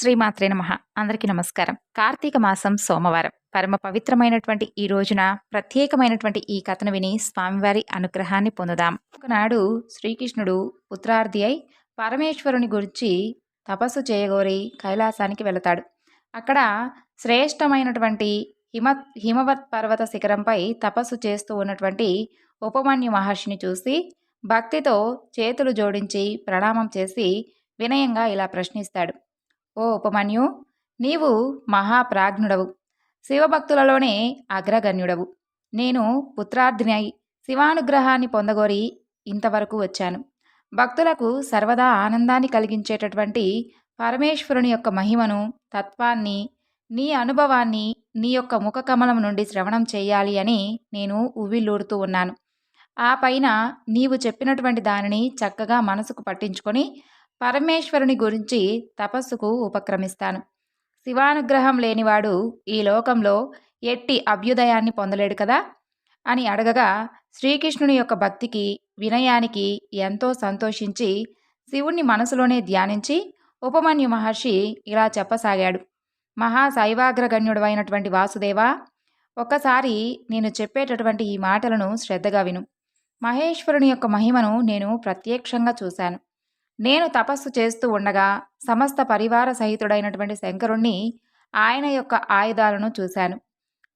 శ్రీమాత్రే నమ. అందరికీ నమస్కారం. కార్తీక మాసం సోమవారం. పరమ పవిత్రమైనటువంటి ఈ రోజున ప్రత్యేకమైనటువంటి ఈ కథను విని స్వామివారి అనుగ్రహాన్ని పొందుదాం. ఒకనాడు శ్రీకృష్ణుడు ఉత్తరార్ధి అయి పరమేశ్వరుని గురించి తపస్సు చేయగోరి కైలాసానికి వెళతాడు. అక్కడ శ్రేష్టమైనటువంటి హిమ హిమవత్ పర్వత శిఖరంపై తపస్సు చేస్తూ ఉన్నటువంటి ఉపమన్యు మహర్షిని చూసి భక్తితో చేతులు జోడించి ప్రణామం చేసి వినయంగా ఇలా ప్రశ్నిస్తాడు. ఓ ఉపమన్యు నీవు మహాప్రాజ్ఞుడవు. శివభక్తులలోనే అగ్రగణ్యుడవు. నేను పుత్రార్థినై శివానుగ్రహాన్ని పొందగోరి ఇంతవరకు వచ్చాను. భక్తులకు సర్వదా ఆనందాన్ని కలిగించేటటువంటి పరమేశ్వరుని యొక్క మహిమను తత్వాన్ని నీ అనుభవాన్ని నీ యొక్క ముఖకమలం నుండి శ్రవణం చేయాలి అని నేను ఉవ్విల్లూడుతూ ఉన్నాను. ఆ పైన నీవు చెప్పినటువంటి దానిని చక్కగా మనసుకు పట్టించుకొని పరమేశ్వరుని గురించి తపస్సుకు ఉపక్రమిస్తాను. శివానుగ్రహం లేనివాడు ఈ లోకంలో ఎట్టి అభ్యుదయాన్ని పొందలేడు కదా? అని అడగగా శ్రీకృష్ణుని యొక్క భక్తికి వినయానికి ఎంతో సంతోషించి శివుణ్ణి మనసులోనే ధ్యానించి ఉపమన్యు మహర్షి ఇలా చెప్పసాగాడు. మహా శైవాగ్రగణ్యుడైనటువంటి వాసుదేవా ఒక్కసారి నేను చెప్పేటటువంటి ఈ మాటలను శ్రద్ధగా విను. మహేశ్వరుని యొక్క మహిమను నేను ప్రత్యక్షంగా చూశాను. నేను తపస్సు చేస్తూ ఉండగా సమస్త పరివార సహితుడైనటువంటి శంకరుణ్ణి ఆయన యొక్క ఆయుధాలను చూశాను.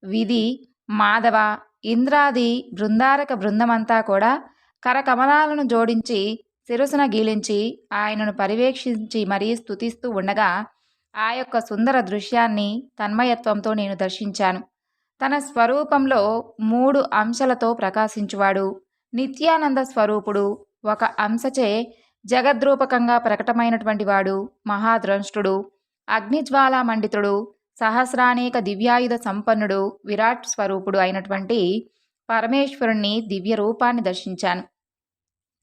విధి మాధవ ఇంద్రాది బృందారక బృందమంతా కూడా కరకమలాలను జోడించి శిరసున గీలించి ఆయనను పర్యవేక్షించి మరీ స్థుతిస్తూ ఉండగా ఆ యొక్క సుందర దృశ్యాన్ని తన్మయత్వంతో నేను దర్శించాను. తన స్వరూపంలో మూడు అంశలతో ప్రకాశించువాడు. నిత్యానంద స్వరూపుడు ఒక అంశచే జగద్రూపకంగా ప్రకటమైనటువంటి వాడు మహాద్రంష్టుడు అగ్నిజ్వాలా మండితుడు సహస్రానేక దివ్యాయుధ సంపన్నుడు విరాట్ స్వరూపుడు అయినటువంటి పరమేశ్వరుణ్ణి దివ్య రూపాన్ని దర్శించాను.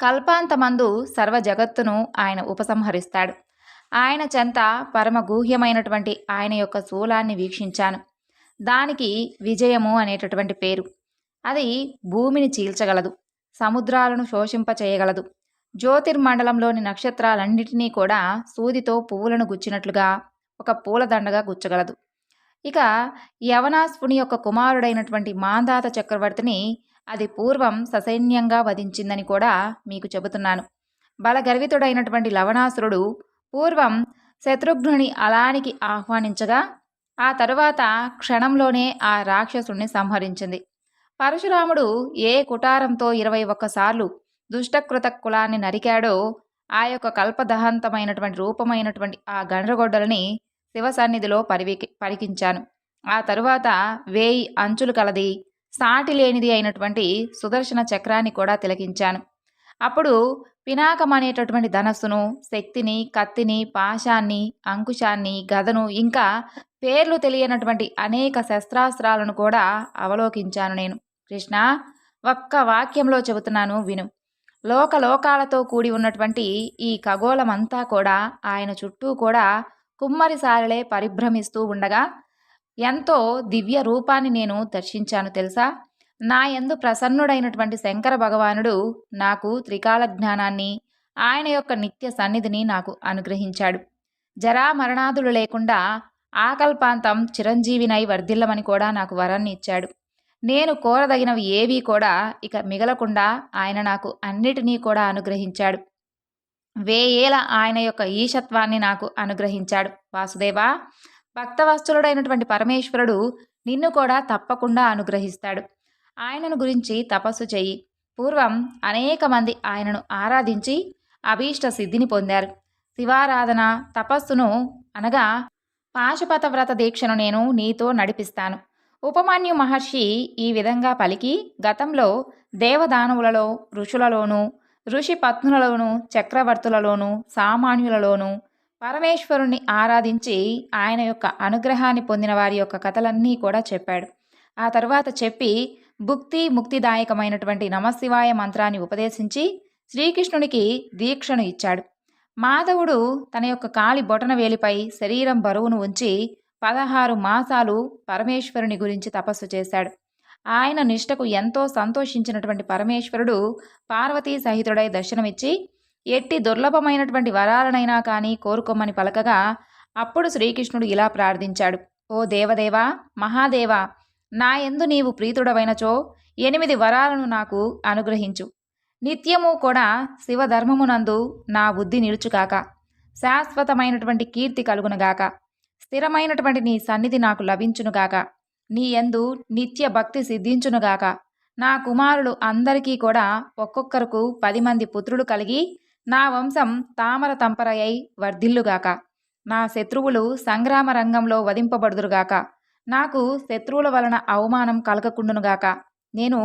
కల్పాంతమందు సర్వ జగత్తును ఆయన ఉపసంహరిస్తాడు. ఆయన చెంత పరమ గూహ్యమైనటువంటి ఆయన యొక్క శూలాన్ని వీక్షించాను. దానికి విజయము అనేటటువంటి పేరు. అది భూమిని చీల్చగలదు. సముద్రాలను శోషింపచేయగలదు. జ్యోతిర్మండలంలోని నక్షత్రాలన్నిటినీ కూడా సూదితో పువ్వులను గుచ్చినట్లుగా ఒక పూలదండగా గుచ్చగలదు. ఇక యవనాస్పుని యొక్క కుమారుడైనటువంటి మాందాత చక్రవర్తిని అది పూర్వం ససైన్యంగా వధించిందని కూడా మీకు చెబుతున్నాను. బలగర్వితుడైనటువంటి లవణాసురుడు పూర్వం శత్రుఘ్నుని అలానికి ఆహ్వానించగా ఆ తరువాత క్షణంలోనే ఆ రాక్షసుణ్ణి సంహరించింది. పరశురాముడు ఏ కుటారంతో ఇరవై ఒక్కసార్లు దుష్టకృత కులాన్ని నరికాడో ఆ యొక్క కల్పదహంతమైనటువంటి రూపమైనటువంటి ఆ గండ్రగొడ్డలని శివ సన్నిధిలో పరివి పరికించాను. ఆ తరువాత వేయి అంచులు కలది సాటి లేనిది అయినటువంటి సుదర్శన చక్రాన్ని కూడా తిలకించాను. అప్పుడు పినాకం అనేటటువంటి ధనస్సును శక్తిని కత్తిని పాశాన్ని అంకుశాన్ని గదను ఇంకా పేర్లు తెలియనటువంటి అనేక శస్త్రాస్త్రాలను కూడా అవలోకించాను నేను. కృష్ణ ఒక్క వాక్యంలో చెబుతున్నాను విను. లోకలోకాలతో కూడి ఉన్నటువంటి ఈ ఖగోళమంతా కూడా ఆయన చుట్టూ కూడా కుమ్మరిసారలే పరిభ్రమిస్తూ ఉండగా ఎంతో దివ్య రూపాన్ని నేను దర్శించాను తెలుసా? నా ఎందు ప్రసన్నుడైనటువంటి శంకర భగవానుడు నాకు త్రికాల జ్ఞానాన్ని ఆయన యొక్క నిత్య సన్నిధిని నాకు అనుగ్రహించాడు. జరా మరణాదులు లేకుండా ఆకల్పాంతం చిరంజీవినై వర్ధిల్లమని కూడా నాకు వరాన్ని ఇచ్చాడు. నేను కోరదగినవి ఏవీ కూడా ఇక మిగలకుండా ఆయన నాకు అన్నిటినీ కూడా అనుగ్రహించాడు. వేయేల ఆయన యొక్క ఈశత్వాన్ని నాకు అనుగ్రహించాడు. వాసుదేవా భక్తవస్తులుడైనటువంటి పరమేశ్వరుడు నిన్ను కూడా తప్పకుండా అనుగ్రహిస్తాడు. ఆయనను గురించి తపస్సు చెయ్యి. పూర్వం అనేక మంది ఆయనను ఆరాధించి అభీష్ట సిద్ధిని పొందారు. శివారాధన తపస్సును అనగా పాశుపత వ్రత దీక్షను నేను నీతో నడిపిస్తాను. ఉపమాన్యు మహర్షి ఈ విధంగా పలికి గతంలో దేవదానవులలో ఋషులలోనూ ఋషి పత్నులలోనూ చక్రవర్తులలోనూ సామాన్యులలోనూ పరమేశ్వరుణ్ణి ఆరాధించి ఆయన యొక్క అనుగ్రహాన్ని పొందిన వారి యొక్క కథలన్నీ కూడా చెప్పాడు. ఆ తర్వాత చెప్పి భుక్తి ముక్తిదాయకమైనటువంటి నమశివాయ మంత్రాన్ని ఉపదేశించి శ్రీకృష్ణునికి దీక్షను ఇచ్చాడు. మాధవుడు తన యొక్క కాలి బొటన వేలిపై శరీరం బరువును ఉంచి పదహారు మాసాలు పరమేశ్వరుని గురించి తపస్సు చేశాడు. ఆయన నిష్టకు ఎంతో సంతోషించినటువంటి పరమేశ్వరుడు పార్వతీ సహితుడై దర్శనమిచ్చి ఎట్టి దుర్లభమైనటువంటి వరాలనైనా కానీ కోరుకోమని పలకగా అప్పుడు శ్రీకృష్ణుడు ఇలా ప్రార్థించాడు. ఓ దేవదేవా మహాదేవా నా ఎందు నీవు ప్రీతుడవైనచో ఎనిమిది వరాలను నాకు అనుగ్రహించు. నిత్యము కూడా శివధర్మమునందు నా బుద్ధి నిలుచుగాక. శాశ్వతమైనటువంటి కీర్తి కలుగునగాక. స్థిరమైనటువంటి నీ సన్నిధి నాకు లభించునుగాక నీ యందు నిత్య భక్తి సిద్ధించునుగాక నా కుమారులు అందరికీ కూడా ఒక్కొక్కరుకు పది మంది పుత్రులు కలిగి నా వంశం తామర తంపరయ్యై వర్ధిల్లుగాక నా శత్రువులు సంగ్రామ రంగంలో వధింపబడుదురుగాక నాకు శత్రువుల వలన అవమానం కలగకుండునుగాక నేను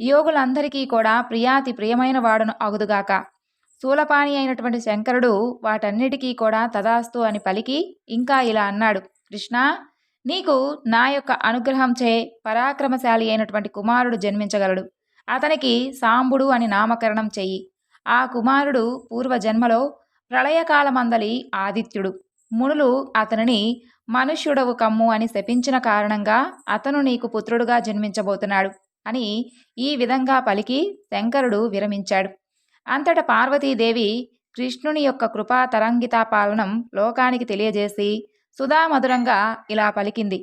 యోగులందరికీ కూడా ప్రియాతి ప్రియమైన వాడును అగుదుగాక. స్థూలపాణి అయినటువంటి శంకరుడు వాటన్నిటికీ కూడా తదాస్తు అని పలికి ఇంకా ఇలా అన్నాడు. కృష్ణ నీకు నా యొక్క అనుగ్రహం చే పరాక్రమశాలి అయినటువంటి కుమారుడు జన్మించగలడు. అతనికి సాంబుడు అని నామకరణం చెయ్యి. ఆ కుమారుడు పూర్వజన్మలో ప్రళయకాలమందలి ఆదిత్యుడు. మునులు అతనిని మనుష్యుడవు కమ్ము అని శపించిన కారణంగా అతను నీకు పుత్రుడుగా జన్మించబోతున్నాడు అని ఈ విధంగా పలికి శంకరుడు విరమించాడు. అంతట పార్వతీదేవి కృష్ణుని యొక్క కృపా తరంగితాపాలనం లోకానికి తెలియజేసి సుధామధురంగా ఇలా పలికింది.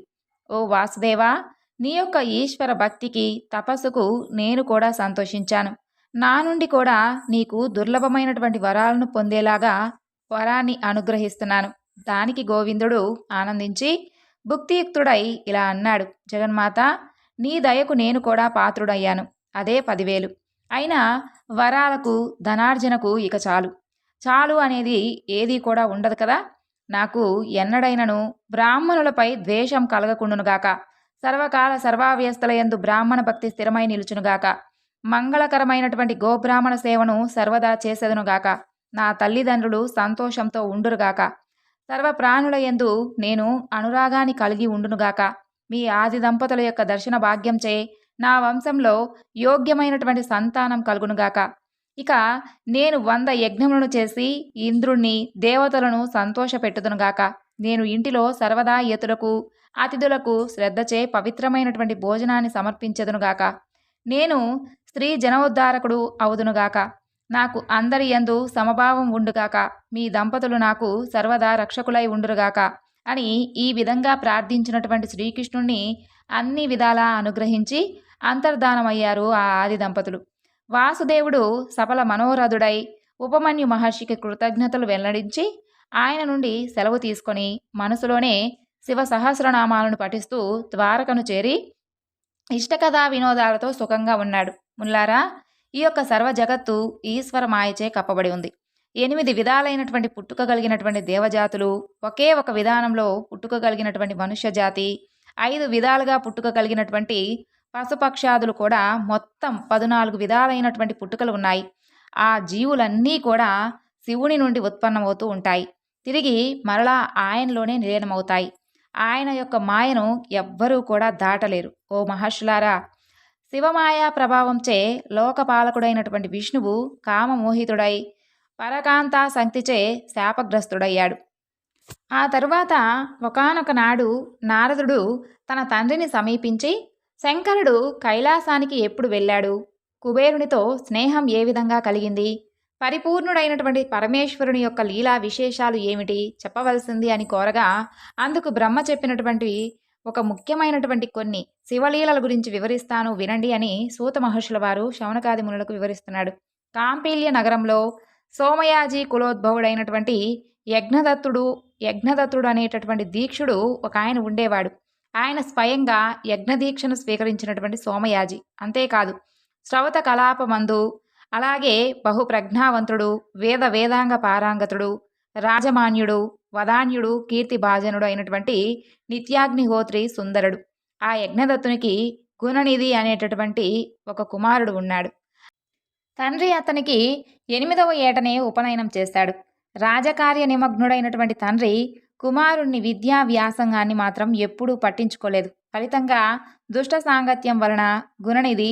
ఓ వాసుదేవా నీ యొక్క ఈశ్వర భక్తికి తపస్సుకు నేను కూడా సంతోషించాను. నా నుండి కూడా నీకు దుర్లభమైనటువంటి వరాలను పొందేలాగా వరాన్ని అనుగ్రహిస్తున్నాను. దానికి గోవిందుడు ఆనందించి భుక్తియుక్తుడై ఇలా అన్నాడు. జగన్మాత నీ దయకు నేను కూడా పాత్రుడయ్యాను. అదే పదివేలు. అయినా వరాలకు ధనార్జనకు ఇక చాలు. చాలు అనేది ఏది కూడా ఉండదు కదా. నాకు ఎన్నడైనను బ్రాహ్మణులపై ద్వేషం కలగకుండునుగాక సర్వకాల సర్వావ్యస్తలయందు బ్రాహ్మణ భక్తి స్థిరమై నిలుచునుగాక మంగళకరమైనటువంటి గోబ్రాహ్మణ సేవను సర్వదా చేసేదనుగాక నా తల్లిదండ్రులు సంతోషంతో ఉండురుగాక సర్వ ప్రాణుల యందు నేను అనురాగాన్ని కలిగి ఉండునుగాక మీ ఆది దంపతుల యొక్క దర్శన భాగ్యం చే నా వంశంలో యోగ్యమైనటువంటి సంతానం కలుగునుగాక. ఇక నేను వంద యజ్ఞములను చేసి ఇంద్రుణ్ణి దేవతలను సంతోషపెట్టుదునుగాక. నేను ఇంటిలో సర్వదా ఎతులకు అతిథులకు శ్రద్ధచే పవిత్రమైనటువంటి భోజనాన్ని సమర్పించదునుగాక. నేను స్త్రీ జనోద్ధారకుడు అవుదునుగాక. నాకు అందరి యందు సమభావం ఉండుగాక. మీ దంపతులు నాకు సర్వదా రక్షకులై ఉండురుగాక అని ఈ విధంగా ప్రార్థించినటువంటి శ్రీకృష్ణుణ్ణి అన్ని విధాలా అనుగ్రహించి అంతర్ధానమయ్యారు ఆ ఆది దంపతులు. వాసుదేవుడు సఫల మనోరథుడై ఉపమన్యు మహర్షికి కృతజ్ఞతలు వెల్లడించి ఆయన నుండి సెలవు తీసుకొని మనసులోనే శివ సహస్రనామాలను పఠిస్తూ ద్వారకను చేరి ఇష్టకథా వినోదాలతో సుఖంగా ఉన్నాడు. ముల్లారా ఈ యొక్క సర్వ జగత్తు ఈశ్వర మాయచే కప్పబడి ఉంది. ఎనిమిది విధాలైనటువంటి పుట్టుక కలిగినటువంటి దేవజాతులు ఒకే ఒక విధానంలో పుట్టుక కలిగినటువంటి మనుష్య జాతి ఐదు విధాలుగా పుట్టుక కలిగినటువంటి పశుపక్షాదులు కూడా మొత్తం పద్నాలుగు విధాలైనటువంటి పుట్టుకలు ఉన్నాయి. ఆ జీవులన్నీ కూడా శివుని నుండి ఉత్పన్నమవుతూ ఉంటాయి. తిరిగి మరలా ఆయనలోనే నిలీనమవుతాయి. ఆయన యొక్క మాయను ఎవ్వరూ కూడా దాటలేరు. ఓ మహర్షులారా! శివమాయా ప్రభావంచే లోకపాలకుడైనటువంటి విష్ణువు కామమోహితుడై పరకాంతా శక్తిచే శాపగ్రస్తుడయ్యాడు. ఆ తరువాత ఒకనొక నాడు నారదుడు తన తండ్రిని సమీపించి శంకరుడు కైలాసానికి ఎప్పుడు వెళ్ళాడు? కుబేరునితో స్నేహం ఏ విధంగా కలిగింది? పరిపూర్ణుడైనటువంటి పరమేశ్వరుని యొక్క లీలా విశేషాలు ఏమిటి? చెప్పవలసింది అని కోరగా అందుకు బ్రహ్మ చెప్పినటువంటి ఒక ముఖ్యమైనటువంటి కొన్ని శివలీలల గురించి వివరిస్తాను వినండి అని సూత మహర్షుల వారు శౌనకాది మునులకు వివరిస్తున్నాడు. కాంపీల్య నగరంలో సోమయాజీ కులోద్భవుడైనటువంటి యజ్ఞదత్తుడు యజ్ఞదత్తుడు అనేటటువంటి దీక్షుడు ఒక ఆయన ఉండేవాడు. ఆయన స్వయంగా యజ్ఞదీక్షను స్వీకరించినటువంటి సోమయాజి. అంతేకాదు శ్రవత కలాపమందు అలాగే బహుప్రజ్ఞావంతుడు వేద వేదాంగ పారాంగతుడు రాజమాన్యుడు వదాన్యుడు కీర్తిభాజనుడు అయినటువంటి నిత్యాగ్నిహోత్రి సుందరుడు. ఆ యజ్ఞదత్తునికి గుణనిధి అనేటటువంటి ఒక కుమారుడు ఉన్నాడు. తండ్రి అతనికి ఎనిమిదవ ఏటనే ఉపనయనం చేశాడు రాజకార్య నిమగ్నుడైనటువంటి తండ్రి కుమారుణ్ణి విద్యా వ్యాసంగాన్ని మాత్రం ఎప్పుడూ పట్టించుకోలేదు. ఫలితంగా దుష్ట సాంగత్యం వలన గుణనిధి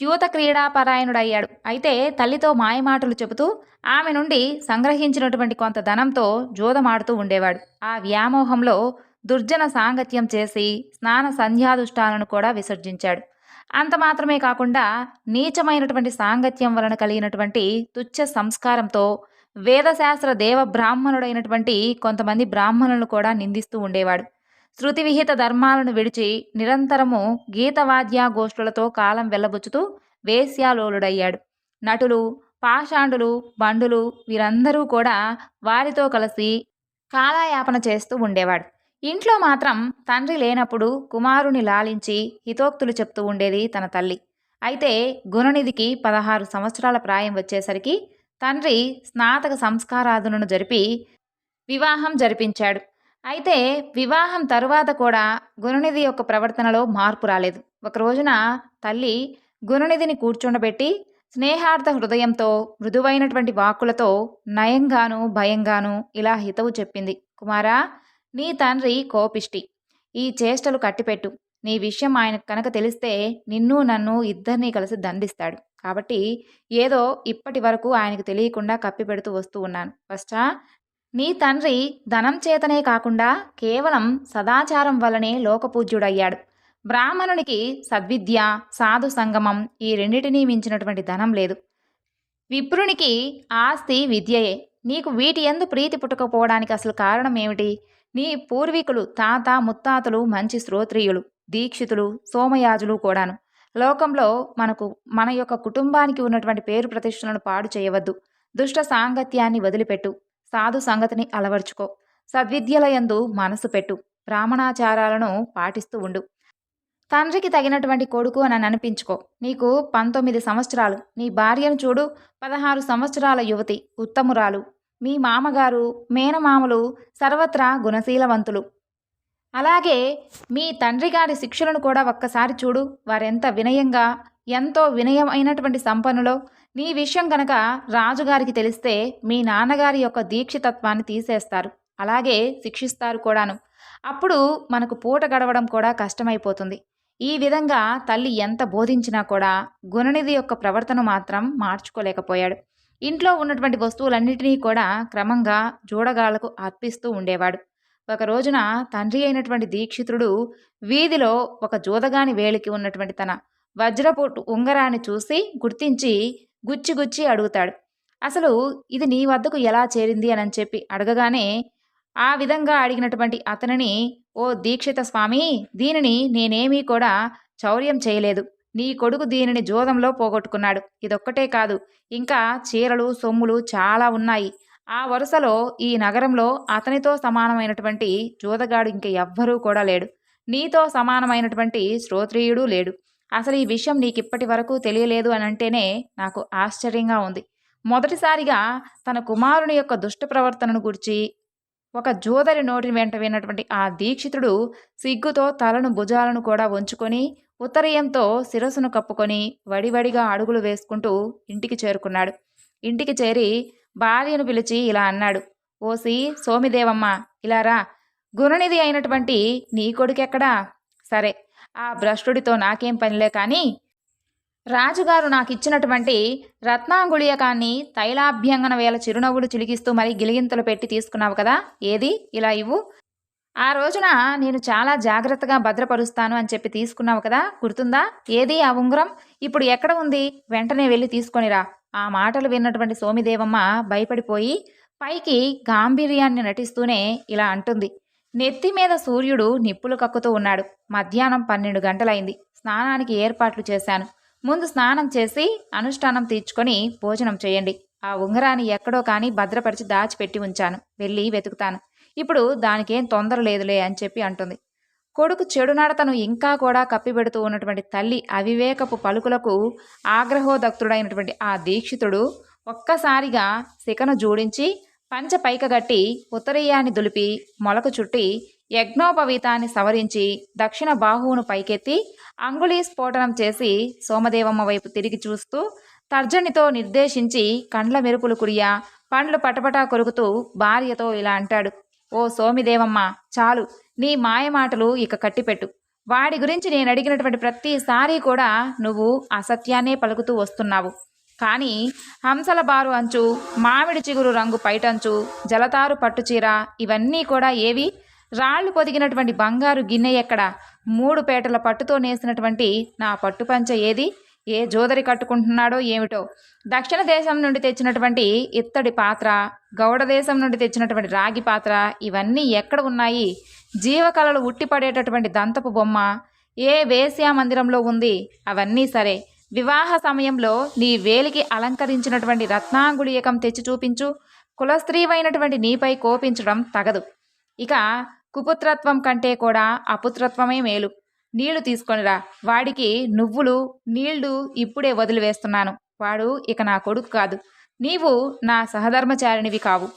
యూత క్రీడాపరాయణుడయ్యాడు అయితే తల్లితో మాయమాటలు చెబుతూ ఆమె నుండి సంగ్రహించినటువంటి కొంత ధనంతో జోదమాడుతూ ఉండేవాడు. ఆ వ్యామోహంలో దుర్జన సాంగత్యం చేసి స్నాన సంధ్యాదుష్టాలను కూడా విసర్జించాడు. అంత మాత్రమే కాకుండా నీచమైనటువంటి సాంగత్యం వలన కలిగినటువంటి తుచ్చ సంస్కారంతో వేదశాస్త్ర దేవ బ్రాహ్మణుడైనటువంటి కొంతమంది బ్రాహ్మణులను కూడా నిందిస్తూ ఉండేవాడు. శృతి విహిత ధర్మాలను విడిచి నిరంతరము గీతవాద్యాగోష్ఠులతో కాలం వెళ్ళబుచ్చుతూ వేశ్యాలోలుడయ్యాడు. నటులు పాషాండులు బండులు వీరందరూ కూడా వారితో కలిసి కాలయాపన చేస్తూ ఉండేవాడు. ఇంట్లో మాత్రం తండ్రి లేనప్పుడు కుమారుని లాలించి హితోక్తులు చెప్తూ ఉండేది తన తల్లి. అయితే గుణనిధికి పదహారు సంవత్సరాల ప్రాయం వచ్చేసరికి తండ్రి స్నాతక సంస్కారాదులను జరిపి వివాహం జరిపించాడు. అయితే వివాహం తరువాత కూడా గురునిధి యొక్క ప్రవర్తనలో మార్పు రాలేదు. ఒక రోజున తల్లి గురునిధిని కూర్చుండబెట్టి స్నేహార్థ హృదయంతో మృదువైనటువంటి వాక్కులతో నయంగాను భయంగాను ఇలా హితవు చెప్పింది. కుమారా నీ తండ్రి కోపిష్టి. ఈ చేష్టలు కట్టిపెట్టు. నీ విషయం ఆయనకు కనుక తెలిస్తే నిన్ను నన్ను ఇద్దరినీ కలిసి దండిస్తాడు. కాబట్టి ఏదో ఇప్పటి వరకు ఆయనకు తెలియకుండా కప్పిపెడుతూ వస్తూ ఉన్నాను. ఫస్టా నీ తండ్రి ధనం చేతనే కాకుండా కేవలం సదాచారం వల్లనే లోకపూజ్యుడయ్యాడు. బ్రాహ్మణునికి సద్విద్య సాధు సంగమం ఈ రెండిటినీ మించినటువంటి ధనం లేదు. విప్రునికి ఆస్తి విద్యయే. నీకు వీటి ఎందు ప్రీతి పుట్టకపోవడానికి అసలు కారణం ఏమిటి? నీ పూర్వీకులు తాత ముత్తాతలు మంచి శ్రోత్రియులు. దీక్షితులు సోమయాజులు కూడాను. లోకంలో మనకు మన యొక్క కుటుంబానికి ఉన్నటువంటి పేరు ప్రతిష్టలను పాడు చేయవద్దు. దుష్ట సాంగత్యాన్ని వదిలిపెట్టు. సాధు సంగతిని అలవర్చుకో. సద్విద్యలయందు మనసు పెట్టు. బ్రాహ్మణాచారాలను పాటిస్తూ ఉండు. తండ్రికి తగినటువంటి కొడుకు అని అనిపించుకో. నీకు పంతొమ్మిది సంవత్సరాలు. నీ భార్యను చూడు. పదహారు సంవత్సరాల యువతి ఉత్తమురాలు. మీ మామగారు మేనమామలు సర్వత్రా గుణశీలవంతులు. అలాగే మీ తండ్రి గారి శిక్షలను కూడా ఒక్కసారి చూడు. వారెంత వినయంగా ఎంతో వినయమైనటువంటి సంపన్నులో. నీ విషయం కనుక రాజుగారికి తెలిస్తే మీ నాన్నగారి యొక్క దీక్షితత్వాన్ని తీసేస్తారు. అలాగే శిక్షిస్తారు కూడాను. అప్పుడు మనకు పూట గడవడం కూడా కష్టమైపోతుంది. ఈ విధంగా తల్లి ఎంత బోధించినా కూడా గుణనిధి యొక్క ప్రవర్తన మాత్రం మార్చుకోలేకపోయాడు. ఇంట్లో ఉన్నటువంటి వస్తువులన్నిటినీ కూడా క్రమంగా జూడగాళ్ళకు అర్పిస్తూ ఉండేవాడు. ఒక రోజున తండ్రి అయినటువంటి దీక్షితుడు వీధిలో ఒక జూదగాని వేలికి ఉన్నటువంటి తన వజ్రపు ఉంగరాన్ని చూసి గుర్తించి గుచ్చి గుచ్చి అడుగుతాడు. అసలు ఇది నీ వద్దకు ఎలా చేరింది? అని చెప్పి అడగగానే ఆ విధంగా అడిగినటువంటి అతనిని ఓ దీక్షిత స్వామి దీనిని నేనేమీ కూడా చౌర్యం చేయలేదు. నీ కొడుకు దీనిని జోదంలో పోగొట్టుకున్నాడు. ఇదొక్కటే కాదు. ఇంకా చీరలు సొమ్ములు చాలా ఉన్నాయి. ఆ వరుసలో ఈ నగరంలో అతనితో సమానమైనటువంటి జూదగాడు ఇంక ఎవ్వరూ కూడా లేడు. నీతో సమానమైనటువంటి శ్రోత్రియుడు లేడు. అసలు ఈ విషయం నీకు ఇప్పటి వరకు తెలియలేదు అని అంటేనే నాకు ఆశ్చర్యంగా ఉంది. మొదటిసారిగా తన కుమారుని యొక్క దుష్ట ప్రవర్తనను గురించి ఒక జోదరి నోటి వెంట విన్నటువంటి ఆ దీక్షితుడు సిగ్గుతో తలను భుజాలను కూడా ఉంచుకొని ఉత్తరీయంతో శిరస్సును కప్పుకొని వడివడిగా అడుగులు వేసుకుంటూ ఇంటికి చేరుకున్నాడు. ఇంటికి చేరి భార్యను పిలిచి ఇలా అన్నాడు. ఓసి సోమిదేవమ్మ ఇలా రా. గుణనిధి అయినటువంటి నీ కొడుకెక్కడా? సరే ఆ భ్రష్టుడితో నాకేం పనిలే కానీ రాజుగారు నాకు ఇచ్చినటువంటి రత్నాంగుళీయకాన్ని తైలాభ్యంగన వేల చిరునవ్వులు చిలికిస్తూ మరి గిలిగింతలు పెట్టి తీసుకున్నావు కదా? ఏది? ఇలా ఇవ్వు. ఆ రోజున నేను చాలా జాగ్రత్తగా భద్రపరుస్తాను అని చెప్పి తీసుకున్నావు కదా? గుర్తుందా? ఏది? ఆ ఉంగరం? ఇప్పుడు ఎక్కడ ఉంది? వెంటనే వెళ్ళి తీసుకొనిరా ఆ మాటలు విన్నటువంటి సోమిదేవమ్మ భయపడిపోయి పైకి గాంభీర్యాన్ని నటిస్తూనే ఇలా అంటుంది. నెత్తి మీద సూర్యుడు నిప్పులు కక్కుతూ ఉన్నాడు. మధ్యాహ్నం పన్నెండు గంటలైంది. స్నానానికి ఏర్పాట్లు చేశాను. ముందు స్నానం చేసి అనుష్ఠానం తీర్చుకొని భోజనం చేయండి. ఆ ఉంగరాన్ని ఎక్కడో కానీ భద్రపరిచి దాచిపెట్టి ఉంచాను. వెళ్ళి వెతుకుతాను. ఇప్పుడు దానికేం తొందర లేదులే అని చెప్పి అంటుంది. కొడుకు చెడునడతను ఇంకా కూడా కప్పిపెడుతూ ఉన్నటువంటి తల్లి అవివేకపు పలుకులకు ఆగ్రహోదక్తుడైనటువంటి ఆ దీక్షితుడు ఒక్కసారిగా శిఖను జోడించి పంచ పైకగట్టి ఉత్తరీయాన్ని దులిపి మొలకు చుట్టి యజ్ఞోపవీతాన్ని సవరించి దక్షిణ బాహువును పైకెత్తి అంగుళీ స్ఫోటనం చేసి సోమదేవమ్మ వైపు తిరిగి చూస్తూ తర్జనితో నిర్దేశించి కండ్ల మెరుపులు కురియా పండ్లు పటపటా కొరుకుతూ భార్యతో ఇలా అంటాడు. ఓ సోమిదేవమ్మ చాలు. నీ మాయమాటలు ఇక కట్టిపెట్టు. వాడి గురించి నేను అడిగినటువంటి ప్రతిసారి కూడా నువ్వు అసత్యాన్నే పలుకుతూ వస్తున్నావు. కానీ హంసల బారు అంచు మామిడి చిగురు రంగు పైటంచు జలతారు పట్టుచీర ఇవన్నీ కూడా ఏవి? రాళ్ళు పొదిగినటువంటి బంగారు గిన్నె ఎక్కడ? మూడు పేటల పట్టుతో నేసినటువంటి నా పట్టుపంచ ఏది? ఏ జోదరి కట్టుకుంటున్నాడో ఏమిటో. దక్షిణ దేశం నుండి తెచ్చినటువంటి ఇత్తడి పాత్ర గౌడ దేశం నుండి తెచ్చినటువంటి రాగి పాత్ర ఇవన్నీ ఎక్కడ ఉన్నాయి? జీవకళలు ఉట్టిపడేటటువంటి దంతపు బొమ్మ ఏ వేశ్యా మందిరంలో ఉంది? అవన్నీ సరే. వివాహ సమయంలో నీ వేలికి అలంకరించినటువంటి రత్నాంగుళీయకం తెచ్చి చూపించు. కులస్త్రీవైనటువంటి నీపై కోపించడం తగదు. ఇక కుపుత్రత్వం కంటే కూడా అపుత్రత్వమే మేలు. నీళ్ళు తీసుకొనిరా వాడికి నువ్వులు నీళ్ళు ఇప్పుడే వదిలివేస్తున్నాను. వాడు ఇక నా కొడుకు కాదు. నీవు నా సహధర్మచారిణివి కావు.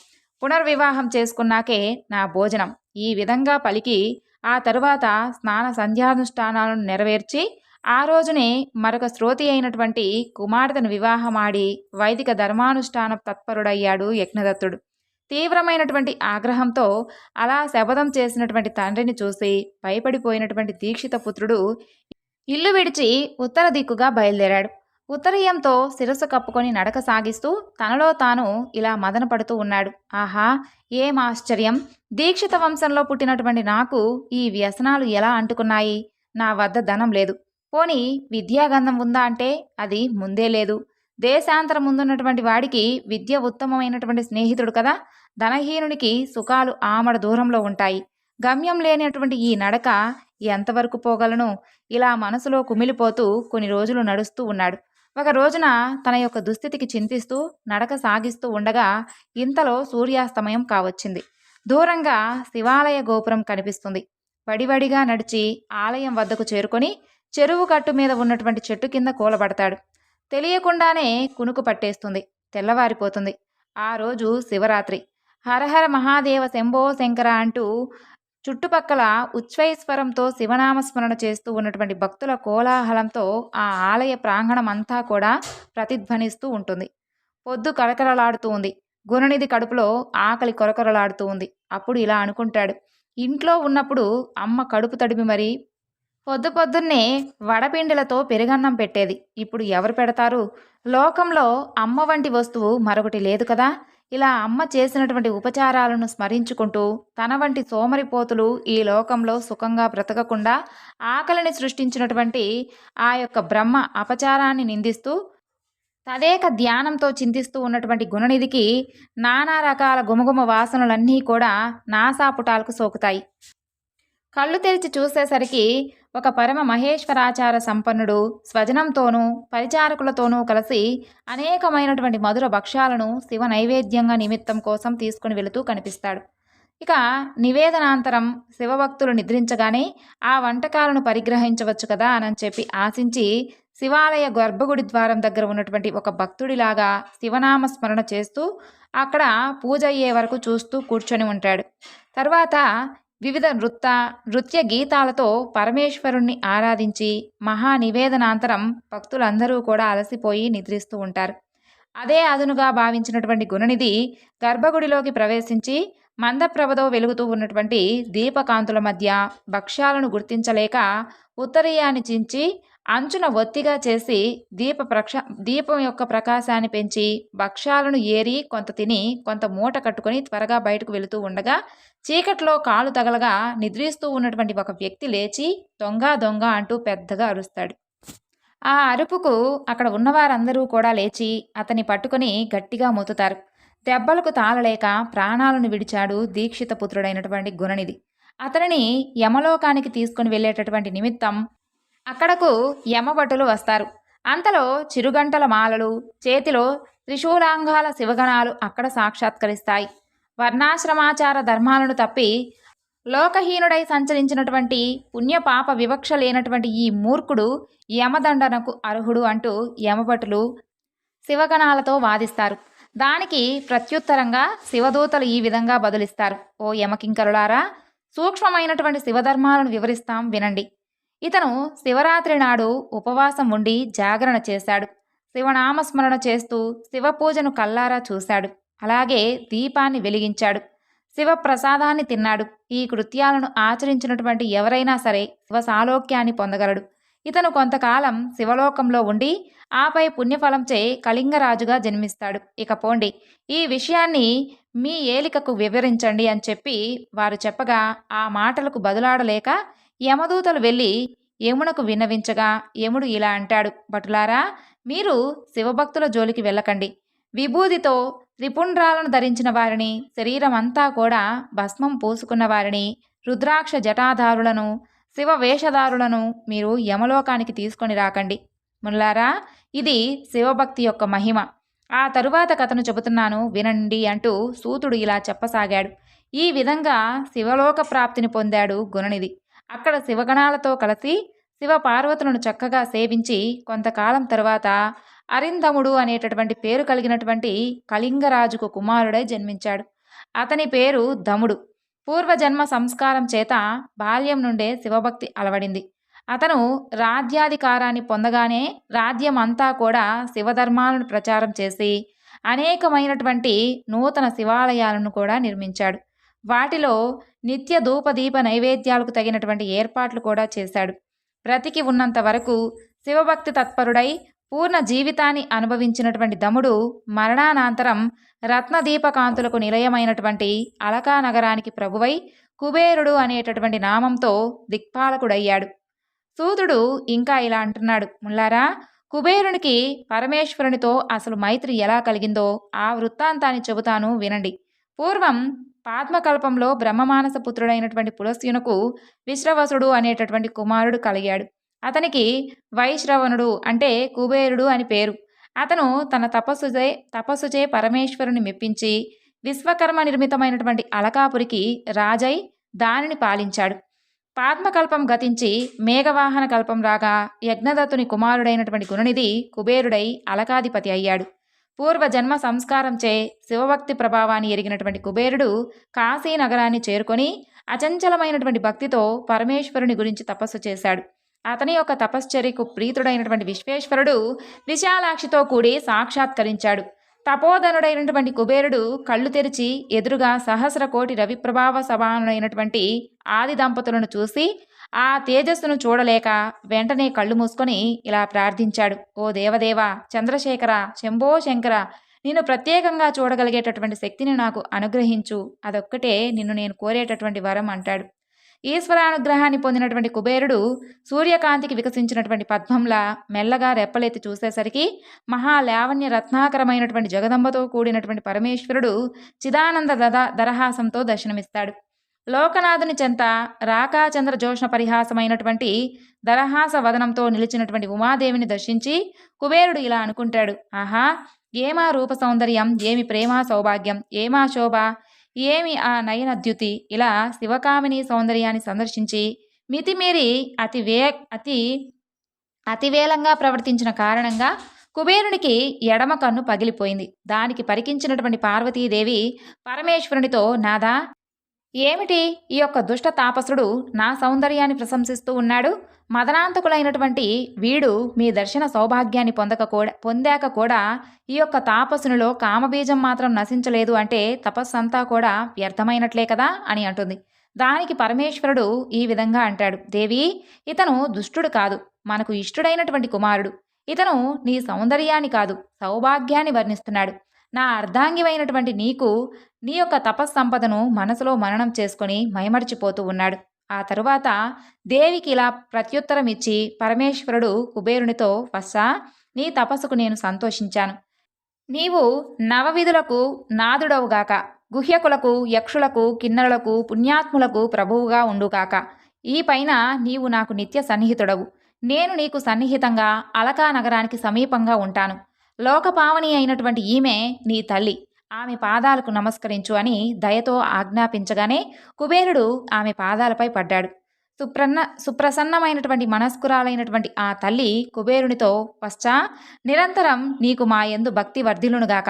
పునర్వివాహం చేసుకున్నాకే నా భోజనం. ఈ విధంగా పలికి ఆ తరువాత స్నాన సంధ్యానుష్ఠానాలను నెరవేర్చి ఆ రోజునే మరొక శ్రోతి అయినటువంటి కుమార్తెను వివాహమాడి వైదిక ధర్మానుష్ఠాన తత్పరుడయ్యాడు యజ్ఞదత్తుడు. తీవ్రమైనటువంటి ఆగ్రహంతో అలా శపథం చేసినటువంటి తండ్రిని చూసి భయపడిపోయినటువంటి దీక్షిత పుత్రుడు ఇల్లు విడిచి ఉత్తర దిక్కుగా బయలుదేరాడు. ఉత్తరీయంతో శిరస్సు కప్పుకొని నడక సాగిస్తూ తనలో తాను ఇలా మదనపడుతూ ఉన్నాడు. ఆహా ఏం ఆశ్చర్యం! దీక్షిత వంశంలో పుట్టినటువంటి నాకు ఈ వ్యసనాలు ఎలా అంటుకున్నాయి? నా వద్ద ధనం లేదు. పోని విద్యాగంధం ఉందా అంటే అది ముందే లేదు. దేశాంతరం ముందున్నటువంటి వాడికి విద్య ఉత్తమమైనటువంటి స్నేహితుడు కదా! ధనహీనునికి సుఖాలు ఆమడ దూరంలో ఉంటాయి. గమ్యం లేనటువంటి ఈ నడక ఎంతవరకు పోగలను? ఇలా మనసులో కుమిలిపోతూ కొన్ని రోజులు నడుస్తూ ఉన్నాడు. ఒక రోజున తన యొక్క దుస్థితికి చింతిస్తూ నడక సాగిస్తూ ఉండగా ఇంతలో సూర్యాస్తమయం కావచ్చింది. దూరంగా శివాలయ గోపురం కనిపిస్తుంది. వడివడిగా నడిచి ఆలయం వద్దకు చేరుకొని చెరువు కట్టు మీద ఉన్నటువంటి చెట్టు కింద కూలబడతాడు. తెలియకుండానే కునుకు పట్టేస్తుంది. తెల్లవారిపోతుంది. ఆ రోజు శివరాత్రి. హరహర మహాదేవ శంభో శంకర అంటూ చుట్టుపక్కల ఉచ్ఛ్వైస్వరంతో శివనామస్మరణ చేస్తూ ఉన్నటువంటి భక్తుల కోలాహలంతో ఆ ఆలయ ప్రాంగణం అంతా కూడా ప్రతిధ్వనిస్తూ ఉంటుంది. పొద్దు కరకరలాడుతూ ఉంది. గుణనిధి కడుపులో ఆకలి కొరకొరలాడుతూ ఉంది. అప్పుడు ఇలా అనుకుంటాడు. ఇంట్లో ఉన్నప్పుడు అమ్మ కడుపు తడిపి మరి పొద్దు పొద్దున్నే వడపిండిలతో పెరుగన్నం పెట్టేది. ఇప్పుడు ఎవరు పెడతారు? లోకంలో అమ్మ వంటి వస్తువు మరొకటి లేదు కదా? ఇలా అమ్మ చేసినటువంటి ఉపచారాలను స్మరించుకుంటూ తన వంటి సోమరిపోతులు ఈ లోకంలో సుఖంగా బ్రతకకుండా ఆకలిని సృష్టించినటువంటి ఆ యొక్క బ్రహ్మ అపచారాన్ని నిందిస్తూ తదేక ధ్యానంతో చింతిస్తూ ఉన్నటువంటి గుణనిధికి నానా రకాల గుమగుమ వాసనలన్నీ కూడా నాసాపుటాలకు సోకుతాయి. కళ్ళు తెరిచి చూసేసరికి ఒక పరమ మహేశ్వరాచార సంపన్నుడు స్వజనంతోనూ పరిచారకులతోనూ కలిసి అనేకమైనటువంటి మధుర భక్ష్యాలను శివ నైవేద్యంగా నిమిత్తం కోసం తీసుకుని వెళుతూ కనిపిస్తాడు. ఇక నివేదనాంతరం శివభక్తులు నిద్రించగానే ఆ వంటకాలను పరిగ్రహించవచ్చు కదా అని చెప్పి ఆశించి శివాలయ గర్భగుడి ద్వారం దగ్గర ఉన్నటువంటి ఒక భక్తుడిలాగా శివనామ స్మరణ చేస్తూ అక్కడ పూజ అయ్యే వరకు చూస్తూ కూర్చొని ఉంటాడు. తర్వాత వివిధ నృత్య నృత్య గీతాలతో పరమేశ్వరుణ్ణి ఆరాధించి మహా నివేదనాంతరం భక్తులందరూ కూడా అలసిపోయి నిద్రిస్తూ ఉంటారు. అదే అదునుగా భావించినటువంటి గుణనిధి గర్భగుడిలోకి ప్రవేశించి మందప్రభతో వెలుగుతూ ఉన్నటువంటి దీపకాంతుల మధ్య భక్ష్యాలను గుర్తించలేక ఉత్తరీయాన్ని చించి అంచున ఒత్తిగా చేసి దీప ప్రక్ష దీపం యొక్క ప్రకాశాన్ని పెంచి భక్ష్యాలను ఏరి కొంత తిని కొంత మూట కట్టుకొని త్వరగా బయటకు వెళుతూ ఉండగా చీకట్లో కాలు తగలగా నిద్రిస్తూ ఉన్నటువంటి ఒక వ్యక్తి లేచి దొంగ దొంగ అంటూ పెద్దగా అరుస్తాడు. ఆ అరుపుకు అక్కడ ఉన్నవారందరూ కూడా లేచి అతన్ని పట్టుకొని గట్టిగా మొత్తుతారు దెబ్బలకు తాళలేక ప్రాణాలను విడిచాడు దీక్షిత పుత్రుడైనటువంటి గుణనిధి. అతనిని యమలోకానికి తీసుకుని వెళ్ళేటటువంటి నిమిత్తం అక్కడకు యమభటులు వస్తారు. అంతలో చిరుగంటల మాలలు చేతిలో త్రిశూలాంగాల శివగణాలు అక్కడ సాక్షాత్కరిస్తాయి. వర్ణాశ్రమాచార ధర్మాలను తప్పి లోకహీనుడై సంచరించినటువంటి పుణ్యపాప వివక్ష లేనటువంటి ఈ మూర్ఖుడు యమదండనకు అర్హుడు అంటూ యమభటులు శివగణాలతో వాదిస్తారు. దానికి ప్రత్యుత్తరంగా శివదూతలు ఈ విధంగా బదులిస్తారు. ఓ యమకింకరులారా సూక్ష్మమైనటువంటి శివధర్మాలను వివరిస్తాం వినండి. ఇతను శివరాత్రి నాడు ఉపవాసం ఉండి జాగరణ చేశాడు. శివనామస్మరణ చేస్తూ శివపూజను కల్లారా చూశాడు. అలాగే దీపాన్ని వెలిగించాడు. శివ ప్రసాదాన్ని తిన్నాడు. ఈ కృత్యాలను ఆచరించినటువంటి ఎవరైనా సరే శివ సాలోక్యాన్ని పొందగలడు. ఇతను కొంతకాలం శివలోకంలో ఉండి ఆపై పుణ్యఫలంచే కళింగరాజుగా జన్మిస్తాడు. ఇక పోండి. ఈ విషయాన్ని మీ ఏలికకు వివరించండి అని చెప్పి వారు చెప్పగా ఆ మాటలకు బదులాడలేక యమదూతలు వెళ్ళి యమునకు విన్నవించగా యముడు ఇలా అంటాడు భటులారా మీరు శివభక్తుల జోలికి వెళ్ళకండి. విభూదితో త్రిపుండ్రాలను ధరించిన వారిని శరీరం అంతా కూడా భస్మం పూసుకున్న వారిని రుద్రాక్ష జటాధారులను శివ వేషధారులను మీరు యమలోకానికి తీసుకొని రాకండి. ముల్లారా ఇది శివభక్తి యొక్క మహిమ. ఆ తరువాత కథను చెబుతున్నాను వినండి అంటూ సూతుడు ఇలా చెప్పసాగాడు. ఈ విధంగా శివలోక ప్రాప్తిని పొందాడు గుణనిధి. అక్కడ శివగణాలతో కలిసి శివ పార్వతులను చక్కగా సేవించి కొంతకాలం తర్వాత అరిందముడు అనేటటువంటి పేరు కలిగినటువంటి కళింగరాజుకు కుమారుడై జన్మించాడు. అతని పేరు దముడు. పూర్వజన్మ సంస్కారం చేత బాల్యం నుండే శివభక్తి అలవడింది. అతను రాజ్యాధికారాన్ని పొందగానే రాజ్యం అంతా కూడా శివధర్మాలను ప్రచారం చేసి అనేకమైనటువంటి నూతన శివాలయాలను కూడా నిర్మించాడు. వాటిలో నిత్య ధూపదీప నైవేద్యాలకు తగినటువంటి ఏర్పాట్లు కూడా చేశాడు. బ్రతికి ఉన్నంత వరకు శివభక్తి తత్పరుడై పూర్ణ జీవితాన్ని అనుభవించినటువంటి దముడు మరణానంతరం రత్నదీపకాంతులకు నిలయమైనటువంటి అలకా నగరానికి ప్రభువై కుబేరుడు అనేటటువంటి నామంతో దిక్పాలకుడయ్యాడు. సూదుడు ఇంకా ఇలా అంటున్నాడు ముల్లారా కుబేరునికి పరమేశ్వరునితో అసలు మైత్రి ఎలా కలిగిందో ఆ వృత్తాంతాన్ని చెబుతాను వినండి. పూర్వం పాద్మకల్పంలో బ్రహ్మమానస పుత్రుడైనటువంటి పులస్యునకు విశ్రవసుడు అనేటటువంటి కుమారుడు కలిగాడు. అతనికి వైశ్రవణుడు అంటే కుబేరుడు అని పేరు. అతను తన తపస్సుచే తపస్సుచే పరమేశ్వరుని మెప్పించి విశ్వకర్మ నిర్మితమైనటువంటి అలకాపురికి రాజై దానిని పాలించాడు. పాద్మకల్పం గతించి మేఘవాహన కల్పం రాగా యజ్ఞదత్తుని కుమారుడైనటువంటి గుణనిధి కుబేరుడై అలకాధిపతి అయ్యాడు. పూర్వజన్మ సంస్కారంచే శివభక్తి ప్రభావాన్ని ఎరిగినటువంటి కుబేరుడు కాశీ నగరాన్ని చేరుకొని అచంచలమైనటువంటి భక్తితో పరమేశ్వరుని గురించి తపస్సు చేశాడు. అతని యొక్క తపశ్చర్యకు ప్రీతుడైనటువంటి విశ్వేశ్వరుడు విశాలాక్షితో కూడి సాక్షాత్కరించాడు. తపోధనుడైనటువంటి కుబేరుడు కళ్ళు తెరిచి ఎదురుగా సహస్ర కోటి రవిప్రభావ సమానుడైనటువంటి ఆది దంపతులను చూసి ఆ తేజస్సును చూడలేక వెంటనే కళ్ళు మూసుకొని ఇలా ప్రార్థించాడు. ఓ దేవదేవ చంద్రశేఖర శంభో శంకర నిన్ను ప్రత్యేకంగా చూడగలిగేటటువంటి శక్తిని నాకు అనుగ్రహించు. అదొక్కటే నిన్ను నేను కోరేటటువంటి వరం అంటాడు. ఈశ్వరానుగ్రహాన్ని పొందినటువంటి కుబేరుడు సూర్యకాంతికి వికసించినటువంటి పద్మంలా మెల్లగా రెప్పలెత్తి చూసేసరికి మహాలావణ్య రత్నాకరమైనటువంటి జగదంబతో కూడినటువంటి పరమేశ్వరుడు చిదానంద దద దరహాసంతో దర్శనమిస్తాడు. లోకనాథుని చెంత రాకాచంద్ర జోష్ణ పరిహాసమైనటువంటి దరహాస వదనంతో నిలిచినటువంటి ఉమాదేవిని దర్శించి కుబేరుడు ఇలా అనుకుంటాడు. ఆహా ఏమా రూప సౌందర్యం ఏమి ప్రేమ సౌభాగ్యం ఏమా శోభ ఏమి ఆ నయనద్యుతి? ఇలా శివకామిని సౌందర్యాన్ని సందర్శించి మితిమీరి అతి వే అతి అతివేలంగా ప్రవర్తించిన కారణంగా కుబేరునికి ఎడమ కన్ను పగిలిపోయింది. దానికి పరికించినటువంటి పార్వతీదేవి పరమేశ్వరునితో నాదా ఏమిటి ఈ యొక్క దుష్ట తాపసుడు నా సౌందర్యాన్ని ప్రశంసిస్తూ ఉన్నాడు? మదనాంతకులైనటువంటి వీడు మీ దర్శన సౌభాగ్యాన్ని పొందక కూడా పొందాక కూడా ఈ యొక్క తాపసునిలో కామబీజం మాత్రం నశించలేదు అంటే తపస్సంతా కూడా వ్యర్థమైనట్లే కదా అని అంటుంది. దానికి పరమేశ్వరుడు ఈ విధంగా అంటాడు. దేవి ఇతను దుష్టుడు కాదు మనకు ఇష్టుడైనటువంటి కుమారుడు. ఇతను నీ సౌందర్యాన్ని కాదు సౌభాగ్యాన్ని వర్ణిస్తున్నాడు. నా అర్ధాంగివైనటువంటి నీకు నీ యొక్క తపస్సంపదను మనసులో మననం చేసుకొని మైమర్చిపోతూ ఉన్నాడు. ఆ తరువాత దేవికి ఇలా ప్రత్యుత్తరం ఇచ్చి పరమేశ్వరుడు కుబేరునితో వస్సా నీ తపస్సుకు నేను సంతోషించాను. నీవు నవవిధులకు నాదుడవుగాక గుహ్యకులకు యక్షులకు కిన్నరులకు పుణ్యాత్ములకు ప్రభువుగా ఉండుగాక. ఈ పైన నీవు నాకు నిత్య సన్నిహితుడవు. నేను నీకు సన్నిహితంగా అలకా నగరానికి సమీపంగా ఉంటాను. లోకపావని అయినటువంటి ఈమె నీ తల్లి. ఆమె పాదాలకు నమస్కరించు అని దయతో ఆజ్ఞాపించగానే కుబేరుడు ఆమె పాదాలపై పడ్డాడు. సుప్రన్న సుప్రసన్నమైనటువంటి మనస్కురాలైనటువంటి ఆ తల్లి కుబేరునితో పశ్చా నిరంతరం నీకు మా యందు భక్తి వర్ధిలునుగాక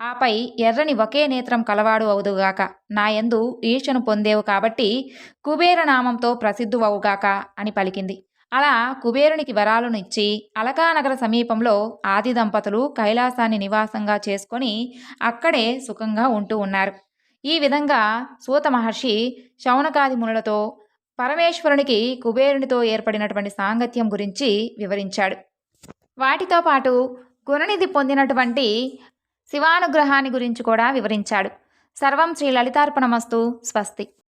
ఆపై ఎర్రని ఒకే నేత్రం కలవాడు అవుదుగాక నా యందు ఈశను పొందేవు కాబట్టి కుబేర నామంతో ప్రసిద్ధువవుగాక అని పలికింది. అలా కుబేరునికి వరాలను ఇచ్చి అలకానగర సమీపంలో ఆది దంపతులు కైలాసాన్ని నివాసంగా చేసుకొని అక్కడే సుఖంగా ఉంటూ ఉన్నారు. ఈ విధంగా సూత మహర్షి శౌనకాది మునులతో పరమేశ్వరునికి కుబేరునితో ఏర్పడినటువంటి సాంగత్యం గురించి వివరించాడు. వాటితో పాటు గుణనిధి పొందినటువంటి శివానుగ్రహాన్ని గురించి కూడా వివరించాడు. సర్వం శ్రీ లలితార్పణమస్తు స్వస్తి.